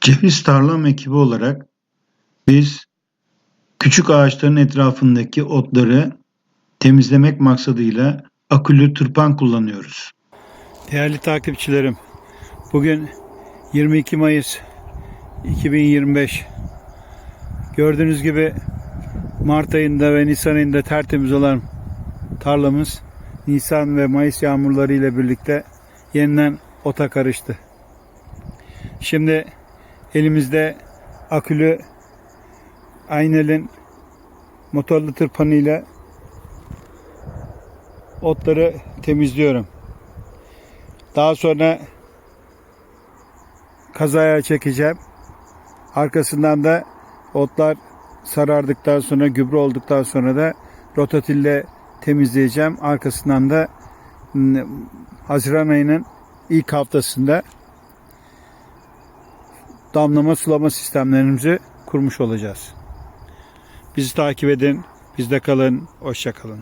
Ceviz tarlam ekibi olarak biz küçük ağaçların etrafındaki otları temizlemek maksadıyla akülü tırpan kullanıyoruz. Değerli takipçilerim, bugün 22 Mayıs 2025. Gördüğünüz gibi Mart ayında ve Nisan ayında tertemiz olan tarlamız Nisan ve Mayıs yağmurları ile birlikte yeniden ota karıştı. Şimdi elimizde akülü Aynel'in motorlu tırpanıyla otları temizliyorum. Daha sonra kazaya çekeceğim. Arkasından da otlar sarardıktan sonra gübre olduktan sonra da rototille temizleyeceğim. Arkasından da m, Haziran ayının ilk haftasında damlama sulama sistemlerimizi kurmuş olacağız. Bizi takip edin, bizde kalın, hoşça kalın.